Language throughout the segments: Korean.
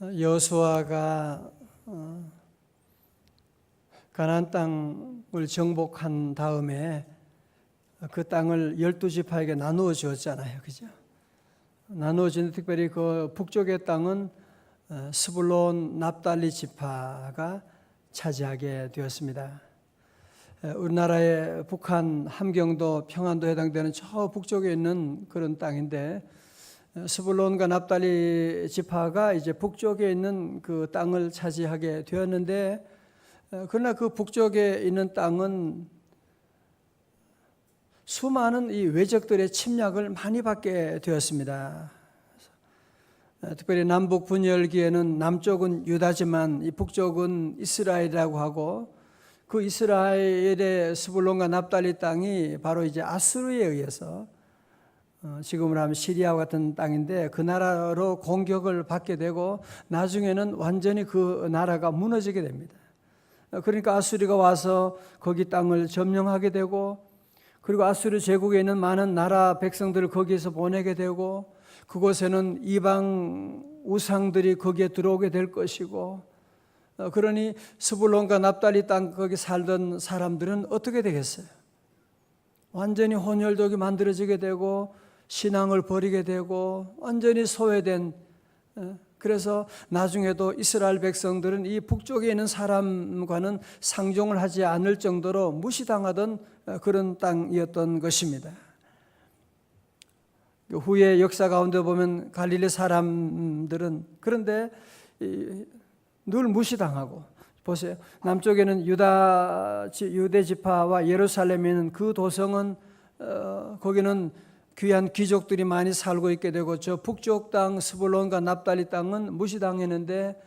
여수아가 어, 가나안 땅을 정복한 다음에 그 땅을 열두 지파에게 나누어 주었잖아요, 그죠? 나누어 준 특별히 그 북쪽의 땅은 어, 스불론 납달리 지파가 차지하게 되었습니다. 에, 우리나라의 북한 함경도 평안도 해당되는 저 북쪽에 있는 그런 땅인데 어, 스불론과 납달리 지파가 이제 북쪽에 있는 그 땅을 차지하게 되었는데 어, 그러나 그 북쪽에 있는 땅은 수많은 이 외적들의 침략을 많이 받게 되었습니다. 어, 특별히 남북 분열기에는 남쪽은 유다지만 이 북쪽은 이스라엘이라고 하고 그 이스라엘의 스불론과 납달리 땅이 바로 이제 아수르에 의해서 어, 지금으로 하면 시리아와 같은 땅인데 그 나라로 공격을 받게 되고 나중에는 완전히 그 나라가 무너지게 됩니다. 어, 그러니까 아수리가 와서 거기 땅을 점령하게 되고 그리고 아수르 제국에 있는 많은 나라 백성들을 거기에서 보내게 되고 그곳에는 이방 우상들이 거기에 들어오게 될 것이고 어, 그러니 스불론과 납달리 땅 거기 살던 사람들은 어떻게 되겠어요? 완전히 혼혈독이 만들어지게 되고 신앙을 버리게 되고 완전히 소외된 어, 그래서 나중에도 이스라엘 백성들은 이 북쪽에 있는 사람과는 상종을 하지 않을 정도로 무시당하던 어, 그런 땅이었던 것입니다. 그 후에 역사 가운데 보면 갈릴리 사람들은 그런데 이, 늘 무시당하고 보세요. 남쪽에는 유다 유대 지파와 예루살렘에 있는 그 도성은 어, 거기는 귀한 귀족들이 많이 살고 있게 되고 저 북쪽 땅 스불론과 납달리 땅은 무시당했는데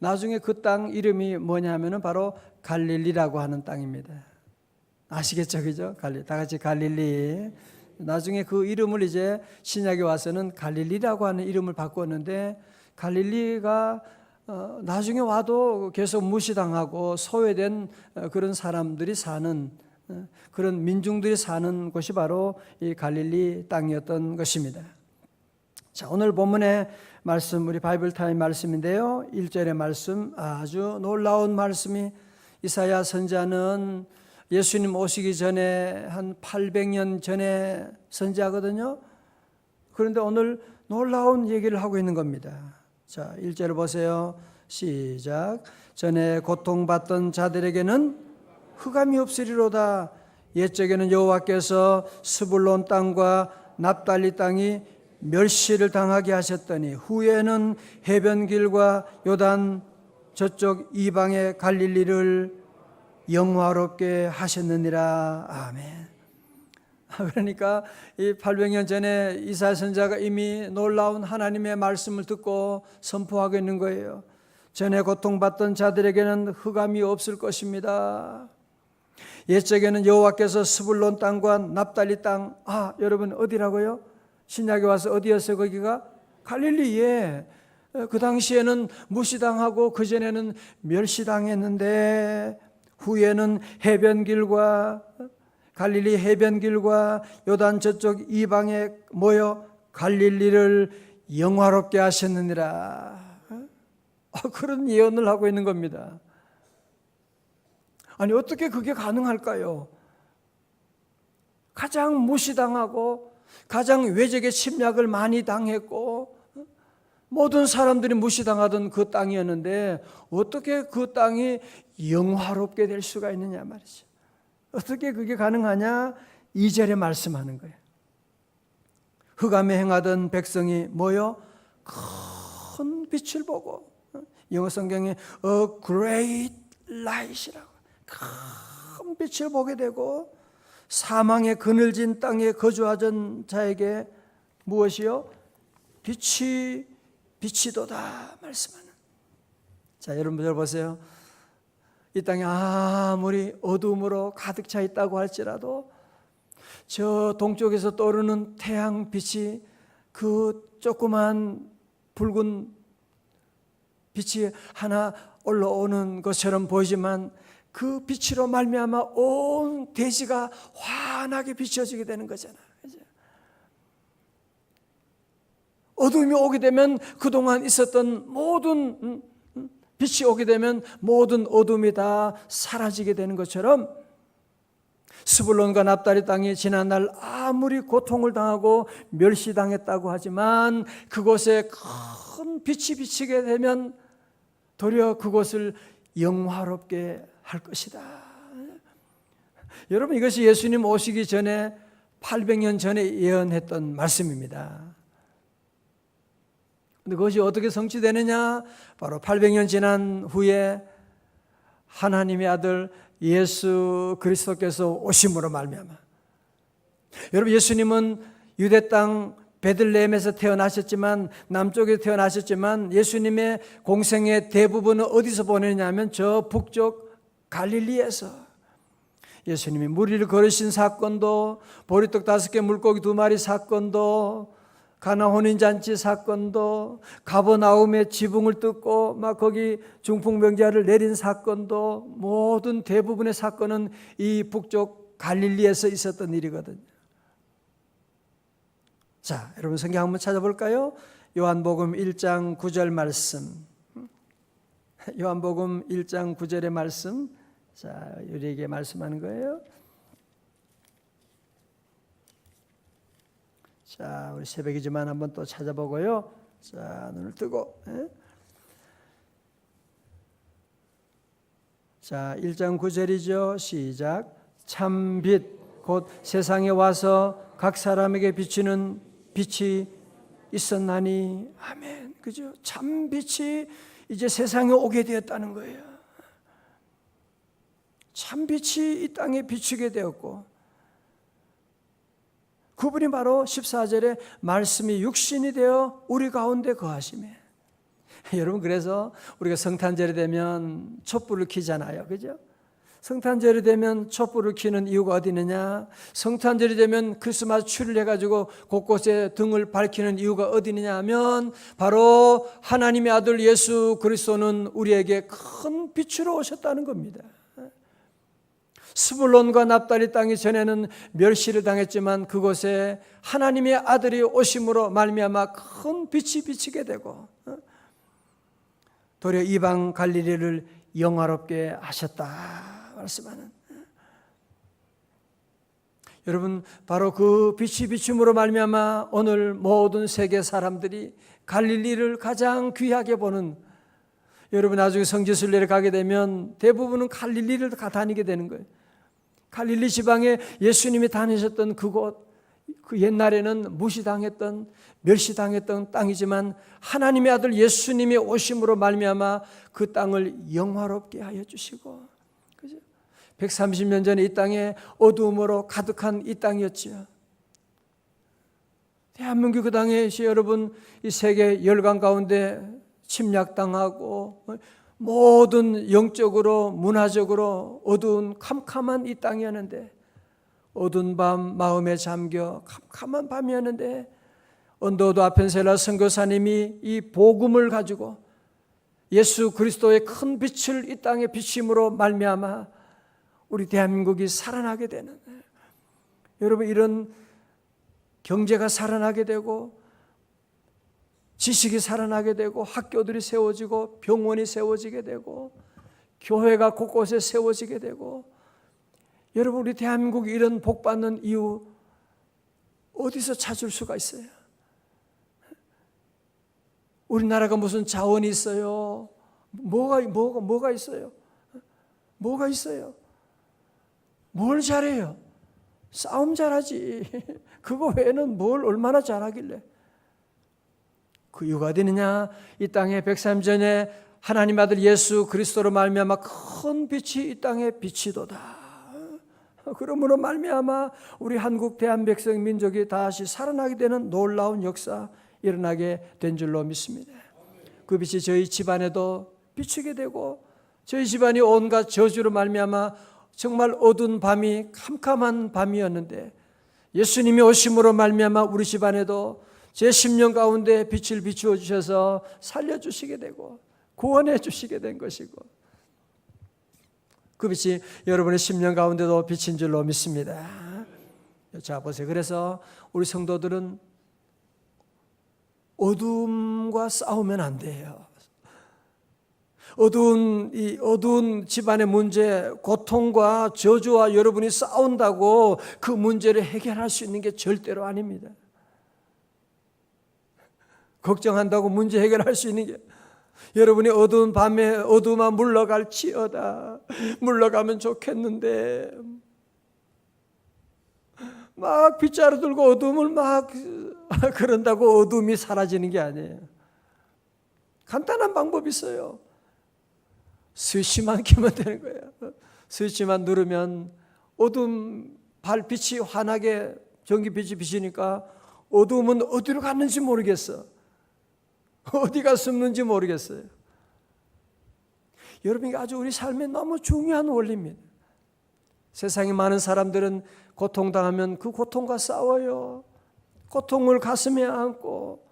나중에 그 땅 이름이 뭐냐면은 바로 갈릴리라고 하는 땅입니다. 아시겠죠, 그죠? 갈리 다 같이 갈릴리. 나중에 그 이름을 이제 신약에 와서는 갈릴리라고 하는 이름을 바꿨는데 갈릴리가 어, 나중에 와도 계속 무시당하고 소외된 어, 그런 사람들이 사는 어, 그런 민중들이 사는 곳이 바로 이 갈릴리 땅이었던 것입니다. 자, 오늘 본문의 말씀 우리 바이블 타임 말씀인데요. 1절의 말씀 아주 놀라운 말씀이 이사야 선자는 예수님 오시기 전에 한 800년 전에 선지하거든요. 그런데 오늘 놀라운 얘기를 하고 있는 겁니다. 자, 1절 보세요. 시작. 전에 고통받던 자들에게는 흑암이 없으리로다. 옛적에는 여호와께서 스불론 땅과 납달리 땅이 멸시를 당하게 하셨더니 후에는 해변길과 요단 저쪽 이방의 갈릴리를 영화롭게 하셨느니라. 아멘. 그러니까 이 800년 전에 이사 선자가 이미 놀라운 하나님의 말씀을 듣고 선포하고 있는 거예요. 전에 고통받던 자들에게는 흑암이 없을 것입니다. 옛적에는 여호와께서 스불론 땅과 납달리 땅, 아 여러분 어디라고요? 신약에 와서 어디였어요? 거기가 갈릴리에. 그 당시에는 무시당하고 그 전에는 멸시당했는데 후에는 해변길과 갈릴리 해변길과 요단 저쪽 이방에 모여 갈릴리를 영화롭게 하셨느니라. 어, 그런 예언을 하고 있는 겁니다. 아니 어떻게 그게 가능할까요? 가장 무시당하고 가장 외적의 침략을 많이 당했고 모든 사람들이 무시당하던 그 땅이었는데 어떻게 그 땅이 영화롭게 될 수가 있느냐 말이죠. 어떻게 그게 가능하냐? 2절에 말씀하는 거예요. 흑암에 행하던 백성이 모여 큰 빛을 보고 영어 성경에 a great light이라고 큰 빛을 보게 되고 사망의 그늘진 땅에 거주하던 자에게 무엇이요? 빛이 빛이도다 말씀하는. 자, 여러분 들 보세요. 이 땅이 아무리 어둠으로 가득 차 있다고 할지라도 저 동쪽에서 떠오르는 태양 빛이 그 조그만 붉은 빛이 하나 올라오는 것처럼 보이지만 그 빛으로 말미암아 온 대지가 환하게 비춰지게 되는 거잖아. 어둠이 오게 되면 그동안 있었던 모든 음, 음, 빛이 오게 되면 모든 어둠이 다 사라지게 되는 것처럼 스불론과 납달리 땅이 지난날 아무리 고통을 당하고 멸시당했다고 하지만 그곳에 큰 빛이 비치게 되면 도리어 그곳을 영화롭게 할 것이다. 여러분 이것이 예수님 오시기 전에 800년 전에 예언했던 말씀입니다. 근데 그것이 어떻게 성취되느냐? 바로 800년 지난 후에 하나님의 아들 예수 그리스도께서 오심으로 말미암아. 여러분 예수님은 유대 땅 베들레헴에서 태어나셨지만 남쪽에 태어나셨지만 예수님의 공생의 대부분은 어디서 보내냐면 저 북쪽 갈릴리에서 예수님이 무리를 걸으신 사건도 보리떡 다섯 개 물고기 두 마리 사건도 가나 혼인 잔치 사건도 가버나움의 지붕을 뜯고 막 거기 중풍병자를 내린 사건도 모든 대부분의 사건은 이 북쪽 갈릴리에서 있었던 일이거든요. 자, 여러분 성경 한번 찾아볼까요? 요한복음 1장 9절 말씀. 요한복음 1장 9절의 말씀. 자, 우리에게 말씀하는 거예요. 자, 우리 새벽이지만 한번 또 찾아보고요. 자, 눈을 뜨고. 예? 자, 1장 9절이죠. 시작. 참 빛 곧 세상에 와서 각 사람에게 비치는 빛이 있었나니 아멘. 그죠? 참 빛이 이제 세상에 오게 되었다는 거예요. 참 빛이 이 땅에 비추게 되었고 그분이 바로 14절에 말씀이 육신이 되어 우리 가운데 거하시매. 여러분 그래서 우리가 성탄절이 되면 촛불을 켜잖아요. 그죠? 성탄절이 되면 촛불을 켜는 이유가 어디 있느냐? 성탄절이 되면 크리스마스 추리를 해가지고 곳곳에 등을 밝히는 이유가 어디 있느냐 하면 바로 하나님의 아들 예수 그리스도는 우리에게 큰 빛으로 오셨다는 겁니다. 스불론과 납달리 땅이 전에는 멸시를 당했지만 그곳에 하나님의 아들이 오심으로 말미암아 큰 빛이 비치게 되고 어? 도리어 이방 갈릴리를 영화롭게 하셨다 말씀하는 여러분 바로 그 빛이 비춤으로 말미암아 오늘 모든 세계 사람들이 갈릴리를 가장 귀하게 보는 여러분 나중에 성지순례를 가게 되면 대부분은 갈릴리를 가 다니게 되는 거예요. 갈릴리 지방에 예수님이 다니셨던 그곳, 그 옛날에는 무시당했던 멸시당했던 땅이지만 하나님의 아들 예수님이 오심으로 말미암아 그 땅을 영화롭게 하여 주시고? 130년 전에 이 땅에 어두움으로 가득한 이 땅이었지요. 대한민국 그 당시 여러분 이 세계 열강 가운데 침략당하고 모든 영적으로 문화적으로 어두운 캄캄한 이 땅이었는데 어두운 밤 마음에 잠겨 캄캄한 밤이었는데 언더도 아펜셀라 선교사님이 이 복음을 가지고 예수 그리스도의 큰 빛을 이 땅에 비침으로 말미암아 우리 대한민국이 살아나게 되는 여러분 이런 경제가 살아나게 되고 지식이 살아나게 되고 학교들이 세워지고 병원이 세워지게 되고 교회가 곳곳에 세워지게 되고 여러분 우리 대한민국이 이런 복 받는 이유 어디서 찾을 수가 있어요? 우리나라가 무슨 자원이 있어요? 뭐가 뭐가 뭐가 있어요? 뭐가 있어요? 뭘 잘해요? 싸움 잘하지. 그거 외에는 뭘 얼마나 잘하길래? 그 이유가 되느냐? 이 땅에 백삼 전에 하나님 아들 예수 그리스도로 말미암아 큰 빛이 이 땅에 비치도다. 그러므로 말미암아 우리 한국 대한 백성 민족이 다시 살아나게 되는 놀라운 역사 일어나게 된 줄로 믿습니다. 그 빛이 저희 집안에도 비추게 되고 저희 집안이 온갖 저주로 말미암아 정말 어두운 밤이 캄캄한 밤이었는데 예수님이 오심으로 말미암아 우리 집안에도 제 10년 가운데 빛을 비추어 주셔서 살려 주시게 되고 구원해 주시게 된 것이고 그 빛이 여러분의 10년 가운데도 비친 줄로 믿습니다. 자 보세요. 그래서 우리 성도들은 어둠과 싸우면 안 돼요. 어두운 이 어두운 집안의 문제, 고통과 저주와 여러분이 싸운다고 그 문제를 해결할 수 있는 게 절대로 아닙니다. 걱정한다고 문제 해결할 수 있는 게 여러분이 어두운 밤에 어두움아 물러갈지어다 물러가면 좋겠는데 막 빗자루 들고 어둠을 막 그런다고 어둠이 사라지는 게 아니에요. 간단한 방법이 있어요. 스위치만 켜면 되는 거예요. 스위치만 누르면 어둠 발빛이 환하게 전기빛이 비치니까 어둠은 어디로 갔는지 모르겠어. 어디가 숨는지 모르겠어요. 여러분 이게 아주 우리 삶에 너무 중요한 원리입니다. 세상에 많은 사람들은 고통당하면 그 고통과 싸워요. 고통을 가슴에 안고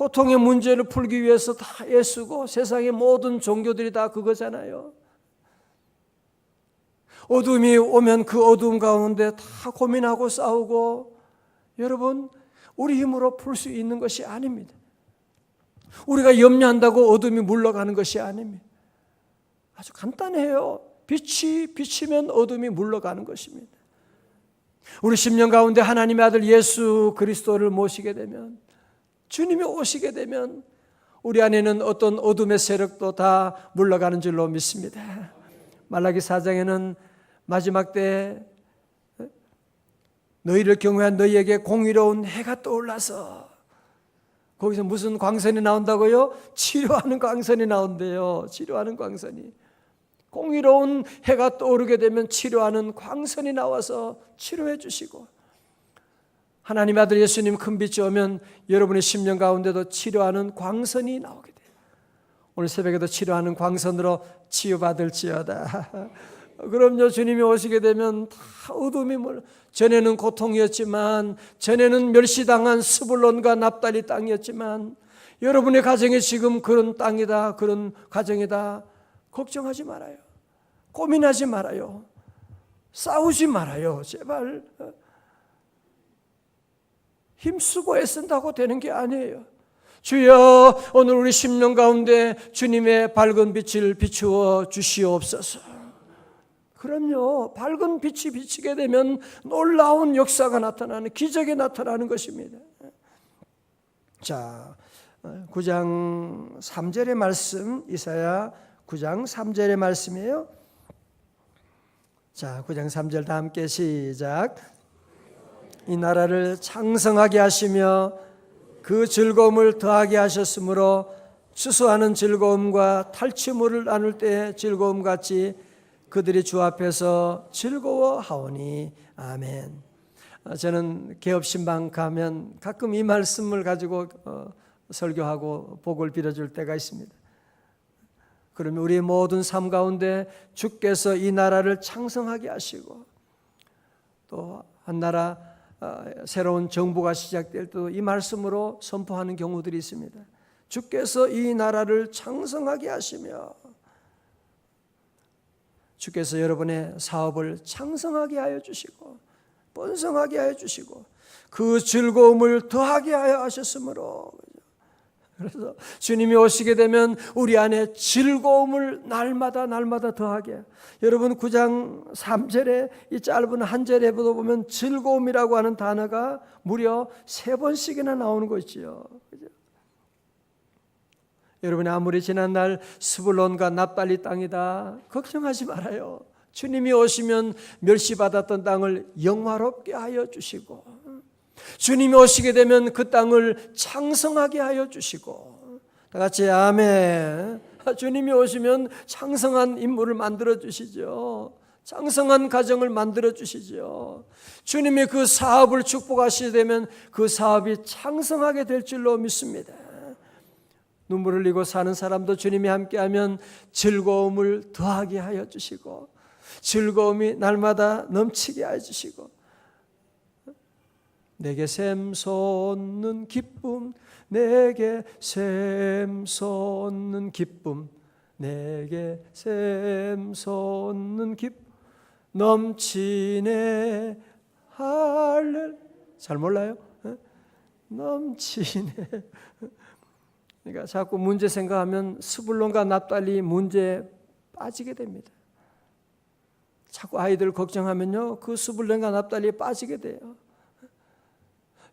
고통의 문제를 풀기 위해서 다 애쓰고 세상의 모든 종교들이 다 그거잖아요. 어둠이 오면 그 어두움 가운데 다 고민하고 싸우고 여러분 우리 힘으로 풀 수 있는 것이 아닙니다. 우리가 염려한다고 어둠이 물러가는 것이 아닙니다. 아주 간단해요. 빛이 비치면 어둠이 물러가는 것입니다. 우리 10년 가운데 하나님의 아들 예수 그리스도를 모시게 되면 주님이 오시게 되면 우리 안에는 어떤 어둠의 세력도 다 물러가는 줄로 믿습니다. 말라기 4장에는 마지막 때 너희를 경외한 너희에게 공의로운 해가 떠올라서 거기서 무슨 광선이 나온다고요? 치료하는 광선이 나온대요. 치료하는 광선이. 공의로운 해가 떠오르게 되면 치료하는 광선이 나와서 치료해 주시고 하나님 아들 예수님 큰 빛이 오면 여러분의 심령 가운데도 치료하는 광선이 나오게 돼요. 오늘 새벽에도 치료하는 광선으로 치유받을지어다. 그럼요, 주님이 오시게 되면 다 어둠이 물, 전에는 고통이었지만, 전에는 멸시당한 스불론과 납달리 땅이었지만, 여러분의 가정이 지금 그런 땅이다, 그런 가정이다. 걱정하지 말아요. 고민하지 말아요. 싸우지 말아요. 제발. 힘쓰고 애쓴다고 되는 게 아니에요. 주여, 오늘 우리 심령 가운데 주님의 밝은 빛을 비추어 주시옵소서. 그럼요. 밝은 빛이 비치게 되면 놀라운 역사가 나타나는 기적이 나타나는 것입니다. 자, 9장 3절의 말씀 이사야 9장 3절의 말씀이에요. 자, 9장 3절 다 함께 시작. 이 나라를 창성하게 하시며 그 즐거움을 더하게 하셨으므로 추수하는 즐거움과 탈취물을 나눌 때 즐거움 같이 그들이 주 앞에서 즐거워하오니 아멘. 어, 저는 개업 신방 가면 가끔 이 말씀을 가지고 어, 설교하고 복을 빌어줄 때가 있습니다. 그러면 우리 모든 삶 가운데 주께서 이 나라를 창성하게 하시고 또 한 나라 어, 새로운 정부가 시작될 때도 이 말씀으로 선포하는 경우들이 있습니다. 주께서 이 나라를 창성하게 하시며 주께서 여러분의 사업을 창성하게 하여 주시고 번성하게 하여 주시고 그 즐거움을 더하게 하여 하셨으므로 그래서 주님이 오시게 되면 우리 안에 즐거움을 날마다 날마다 더하게 여러분 9장 3절에 이 짧은 한 절에 보면 즐거움이라고 하는 단어가 무려 세 번씩이나 나오는. 그죠? 여러분이 아무리 지난날 스불론과 납달리 땅이다 걱정하지 말아요. 주님이 오시면 멸시받았던 땅을 영화롭게 하여 주시고 주님이 오시게 되면 그 땅을 창성하게 하여 주시고 다 같이 아멘. 주님이 오시면 창성한 인물을 만들어 주시죠. 창성한 가정을 만들어 주시죠. 주님이 그 사업을 축복하시게 되면 그 사업이 창성하게 될 줄로 믿습니다. 눈물 흘리고 사는 사람도 주님이 함께하면 즐거움을 더하게 하여 주시고 즐거움이 날마다 넘치게 하여 주시고 내게 샘솟는 기쁨 내게 샘솟는 기쁨 내게 샘솟는 기쁨 넘치네 할렐 잘 몰라요? 넘치네 그러니까 자꾸 문제 생각하면 스불론과 납달리 문제에 빠지게 됩니다. 자꾸 아이들 걱정하면요, 그 스불론과 납달리에 빠지게 돼요.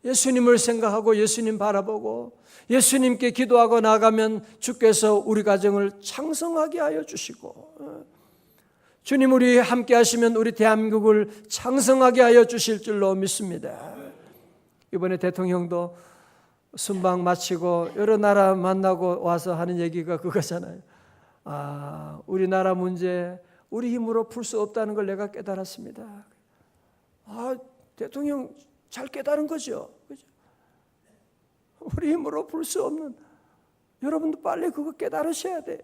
예수님을 생각하고 예수님 바라보고 예수님께 기도하고 나가면 주께서 우리 가정을 창성하게 하여 주시고 어, 주님 우리 함께 하시면 우리 대한민국을 창성하게 하여 주실 줄로 믿습니다. 이번에 대통령도 순방 마치고 여러 나라 만나고 와서 하는 얘기가 그거잖아요. 아, 우리나라 문제 우리 힘으로 풀 수 없다는 걸 내가 깨달았습니다. 아, 대통령 잘 깨달은 거죠. 그죠? 우리 힘으로 풀 수 없는 여러분도 빨리 그거 깨달으셔야 돼요.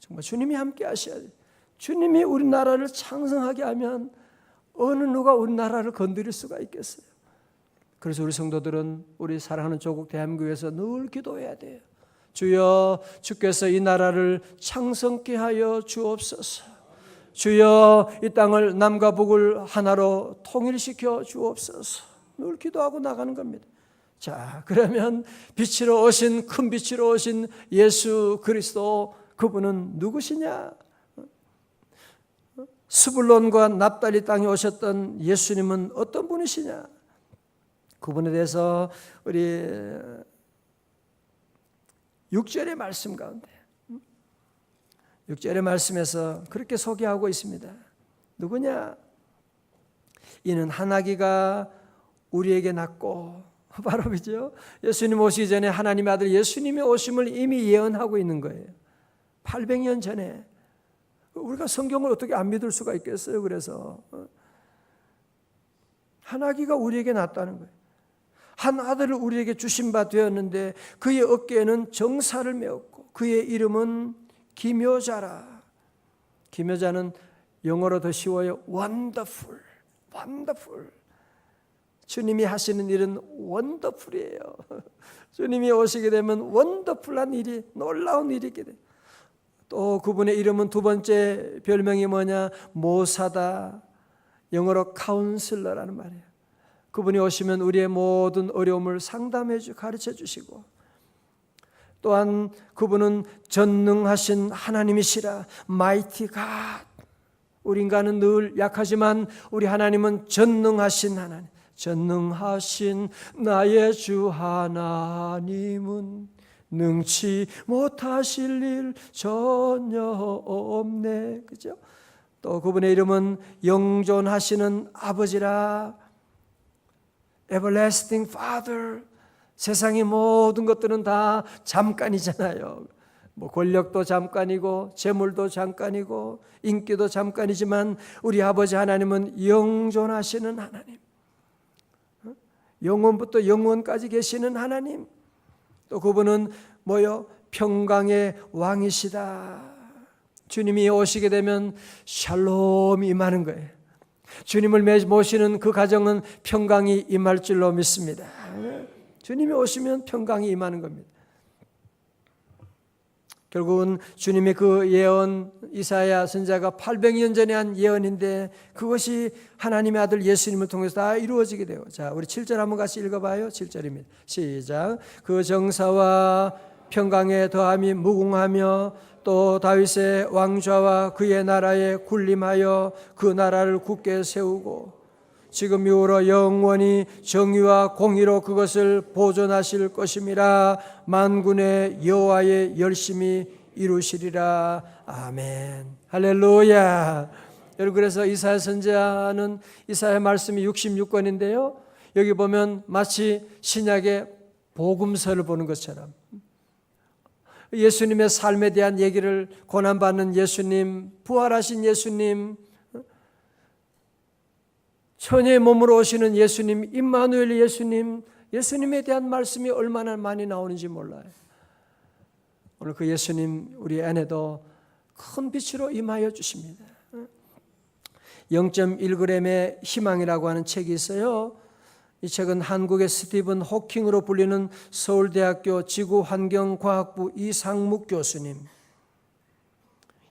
정말 주님이 함께 하셔야 돼요. 주님이 우리나라를 창성하게 하면 어느 누가 우리나라를 건드릴 수가 있겠어요. 그래서 우리 성도들은 우리 사랑하는 조국 대한민국에서 늘 기도해야 돼요. 주여 주께서 이 나라를 창성케 하여 주옵소서. 주여 이 땅을 남과 북을 하나로 통일시켜 주옵소서. 늘 기도하고 나가는 겁니다. 자, 그러면 빛으로 오신 큰 빛으로 오신 예수 그리스도 그분은 누구시냐? 스불론과 납달리 땅에 오셨던 예수님은 어떤 분이시냐? 그분에 대해서 우리 6절의 말씀 가운데 6절의 말씀에서 그렇게 소개하고 있습니다. 누구냐? 이는 하나기가 우리에게 낳고 바로 그죠? 예수님 오시기 전에 하나님의 아들 예수님의 오심을 이미 예언하고 있는 거예요. 800년 전에 우리가 성경을 어떻게 안 믿을 수가 있겠어요? 그래서 하나기가 우리에게 낳았다는 거예요. 한 아들을 우리에게 주신 바 되었는데 그의 어깨에는 정사를 메었고 그의 이름은 기묘자라. 기묘자는 영어로 더 쉬워요. wonderful, wonderful. 주님이 하시는 일은 원더풀이에요. 주님이 오시게 되면 원더풀한 일이 놀라운 일이 있게 돼. 또 그분의 이름은 두 번째 별명이 뭐냐? 모사다. 영어로 카운슬러라는 말이에요. 그분이 오시면 우리의 모든 어려움을 상담해 주 가르쳐 주시고 또한 그분은 전능하신 하나님이시라. 마이티 갓 우리 인간은 늘 약하지만 우리 하나님은 전능하신 하나님 전능하신 나의 주 하나님은 능치 못하실 일 전혀 없네. 그죠? 또 그분의 이름은 영존하시는 아버지라. Everlasting father 세상의 모든 것들은 다 잠깐이잖아요. 뭐 권력도 잠깐이고 재물도 잠깐이고 인기도 잠깐이지만 우리 아버지 하나님은 영존하시는 하나님. 어? 영원부터 영원까지 계시는 하나님. 또 그분은 뭐요? 평강의 왕이시다. 주님이 오시게 되면 샬롬이 임하는 거예요. 주님을 모시는 그 가정은 평강이 임할 줄로 믿습니다. 주님이 오시면 평강이 임하는 겁니다. 결국은 주님의 그 예언 이사야 선자가 800년 전에 한 예언인데 그것이 하나님의 아들 예수님을 통해서 다 이루어지게 돼요. 자, 우리 7절 한번 같이 읽어 봐요. 7절입니다. 시작. 그 정사와 평강에 더함이 무궁하며 또 다윗의 왕좌와 그의 나라에 군림하여 그 나라를 굳게 세우고 지금 이후로 영원히 정의와 공의로 그것을 보존하실 것임이라 만군의 여호와의 열심히 이루시리라. 아멘. 할렐루야. 여러분 그래서 이사야 선지자는 이사야 말씀이 66권인데요. 여기 보면 마치 신약의 복음서를 보는 것처럼 예수님의 삶에 대한 얘기를 고난받는 예수님, 부활하신 예수님, 천의 몸으로 오시는 예수님, 임마누엘 예수님, 예수님에 대한 말씀이 얼마나 많이 나오는지 몰라요. 오늘 그 예수님 우리 안에도 큰 빛으로 임하여 주십니다. 0.1g의 희망이라고 하는 책이 있어요. 이 책은 한국의 스티븐 호킹으로 불리는 서울대학교 지구환경과학부 이상묵 교수님.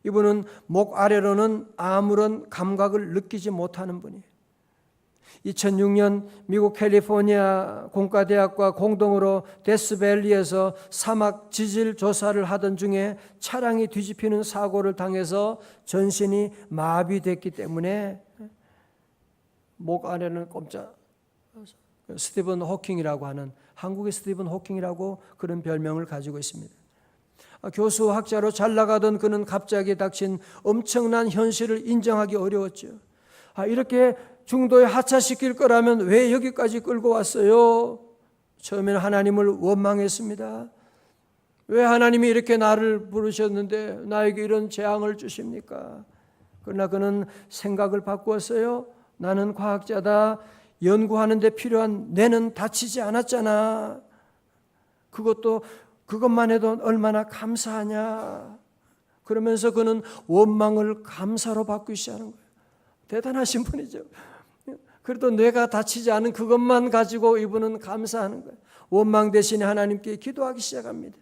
이분은 목 아래로는 아무런 감각을 느끼지 못하는 분이에요. 2006년 미국 캘리포니아 공과대학과 공동으로 데스밸리에서 사막 지질 조사를 하던 중에 차량이 뒤집히는 사고를 당해서 전신이 마비됐기 때문에 목 안에는 꼼짝 스티븐 호킹이라고 하는 한국의 스티븐 호킹이라고 그런 별명을 가지고 있습니다. 아, 교수 학자로 잘 나가던 그는 갑자기 닥친 엄청난 현실을 인정하기 어려웠죠. 아, 이렇게 중도에 하차시킬 거라면 왜 여기까지 끌고 왔어요? 처음에는 하나님을 원망했습니다. 왜 하나님이 이렇게 나를 부르셨는데 나에게 이런 재앙을 주십니까? 그러나 그는 생각을 바꾸었어요. 나는 과학자다. 연구하는 데 필요한 뇌는 다치지 않았잖아. 그것도 그것만 해도 얼마나 감사하냐. 그러면서 그는 원망을 감사로 바꾸기 시작하는 거예요. 대단하신 분이죠. 그래도 뇌가 다치지 않은 그것만 가지고 이분은 감사하는 거예요. 원망 대신에 하나님께 기도하기 시작합니다.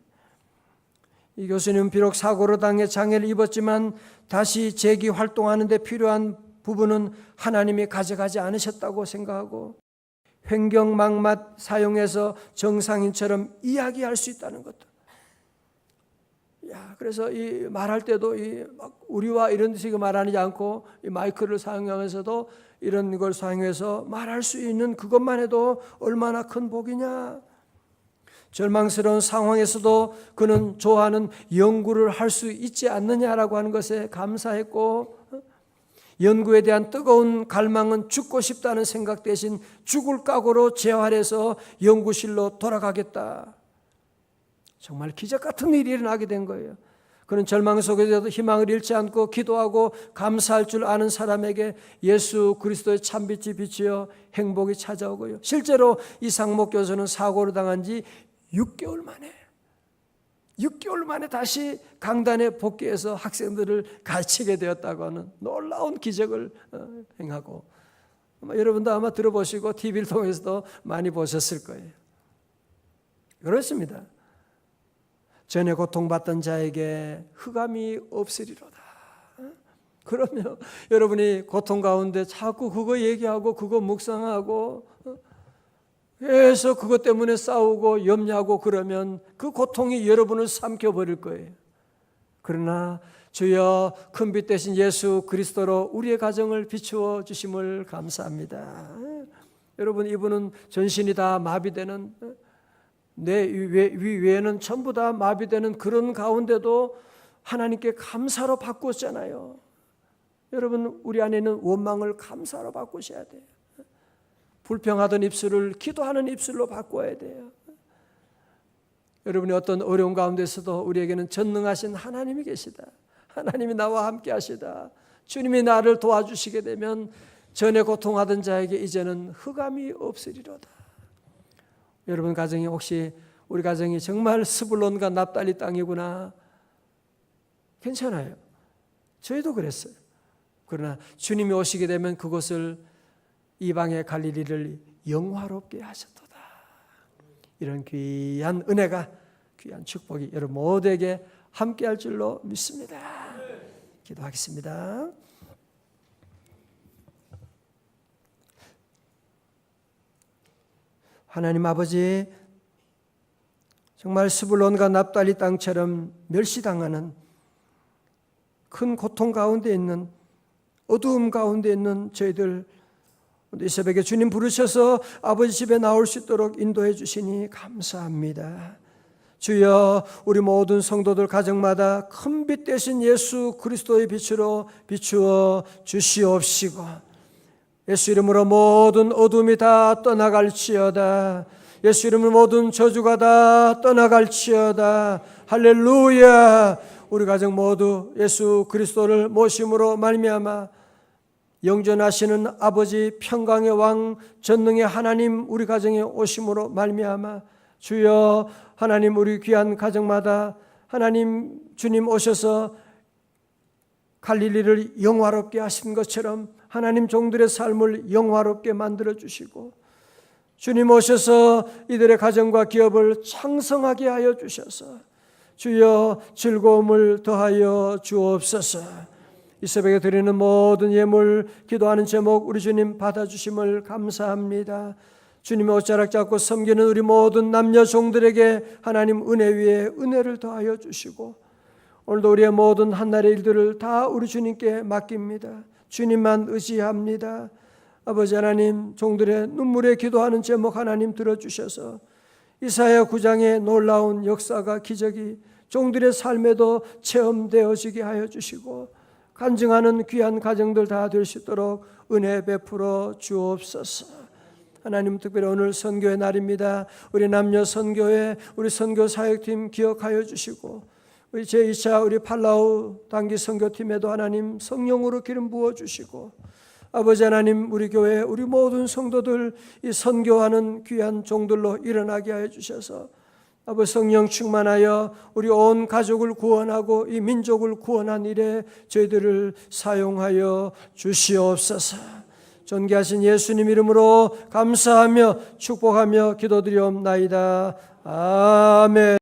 이 교수님은 비록 사고로 당해 장애를 입었지만 다시 재기 활동하는 데 필요한 부분은 하나님이 가져가지 않으셨다고 생각하고 횡경막맛 사용해서 정상인처럼 이야기할 수 있다는 것도. 야, 그래서 이 말할 때도 이막 우리와 이런 식의 말하지 않고 이 마이크를 사용하면서도 이런 걸 사용해서 말할 수 있는 그것만 해도 얼마나 큰 복이냐. 절망스러운 상황에서도 그는 좋아하는 연구를 할 수 있지 않느냐라고 하는 것에 감사했고 연구에 대한 뜨거운 갈망은 죽고 싶다는 생각 대신 죽을 각오로 재활해서 연구실로 돌아가겠다. 정말 기적 같은 일이 일어나게 된 거예요. 그는 절망 속에서도 희망을 잃지 않고 기도하고 감사할 줄 아는 사람에게 예수 그리스도의 참빛이 비치어 행복이 찾아오고요. 실제로 이 상목 교수는 사고를 당한 지 6개월 만에 6개월 만에 다시 강단에 복귀해서 학생들을 가르치게 되었다고 하는 놀라운 기적을 어, 행하고 여러분도 아마 들어보시고 TV를 통해서도 많이 보셨을 거예요. 그렇습니다. 전에 고통받던 자에게 흑암이 없으리로다. 어? 그러면 여러분이 고통 가운데 자꾸 그거 얘기하고 그거 묵상하고 어? 계속 그것 때문에 싸우고 염려하고 그러면 그 고통이 여러분을 삼켜 버릴 거예요. 그러나 주여 큰 빛 대신 예수 그리스도로 우리의 가정을 비추어 주심을 감사합니다. 여러분 이분은 전신이 다 마비되는 내 위에는 전부 다 마비되는 그런 가운데도 하나님께 감사로 바꾸었잖아요. 여러분 우리 안에는 원망을 감사로 바꾸셔야 돼요. 불평하던 입술을 기도하는 입술로 바꿔야 돼요. 여러분이 어떤 어려운 가운데서도 우리에게는 전능하신 하나님이 계시다. 하나님이 나와 함께 하시다. 주님이 나를 도와주시게 되면 전에 고통하던 자에게 이제는 흑암이 없으리로다. 여러분 가정이 혹시 우리 가정이 정말 스불론과 납달리 땅이구나. 괜찮아요. 저희도 그랬어요. 그러나 주님이 오시게 되면 그것을 이방의 갈릴리를 영화롭게 하셨도다. 이런 귀한 은혜가 귀한 축복이 여러분 모두에게 함께할 줄로 믿습니다. 기도하겠습니다. 하나님 아버지 정말 스불론과 납달리 땅처럼 멸시당하는 큰 고통 가운데 있는 어두움 가운데 있는 저희들 이 새벽에 주님 부르셔서 아버지 집에 나올 수 있도록 인도해 주시니 감사합니다. 주여 우리 모든 성도들 가정마다 큰 빛 대신 예수 그리스도의 빛으로 비추어 주시옵시고 예수 이름으로 모든 어둠이 다 떠나갈지어다. 예수 이름으로 모든 저주가 다 떠나갈지어다. 할렐루야. 우리 가정 모두 예수 그리스도를 모심으로 말미암아 영전하시는 아버지 평강의 왕 전능의 하나님 우리 가정에 오심으로 말미암아 주여 하나님 우리 귀한 가정마다 하나님 주님 오셔서 갈릴리를 영화롭게 하신 것처럼 하나님 종들의 삶을 영화롭게 만들어 주시고 주님 오셔서 이들의 가정과 기업을 창성하게 하여 주셔서 주여 즐거움을 더하여 주옵소서. 이 새벽에 드리는 모든 예물 기도하는 제목 우리 주님 받아 주심을 감사합니다. 주님의 옷자락 잡고 섬기는 우리 모든 남녀 종들에게 하나님 은혜 위에 은혜를 더하여 주시고 오늘도 우리의 모든 한날의 일들을 다 우리 주님께 맡깁니다. 주님만 의지합니다. 아버지 하나님 종들의 눈물에 기도하는 제목 하나님 들어주셔서 이사야 9장의 놀라운 역사가 기적이 종들의 삶에도 체험되어지게 하여 주시고 간증하는 귀한 가정들 다 될 수 있도록 은혜 베풀어 주옵소서. 하나님 특별히 오늘 선교의 날입니다. 우리 남녀 선교회 우리 선교 사역팀 기억하여 주시고 우리 제2차 우리 팔라우 단기 선교팀에도 하나님 성령으로 기름 부어 주시고 아버지 하나님 우리 교회 우리 모든 성도들 이 선교하는 귀한 종들로 일어나게 하여 주셔서 아버지 성령 충만하여 우리 온 가족을 구원하고 이 민족을 구원한 일에 저희들을 사용하여 주시옵소서. 존귀하신 예수님 이름으로 감사하며 축복하며 기도드리옵나이다. 아멘.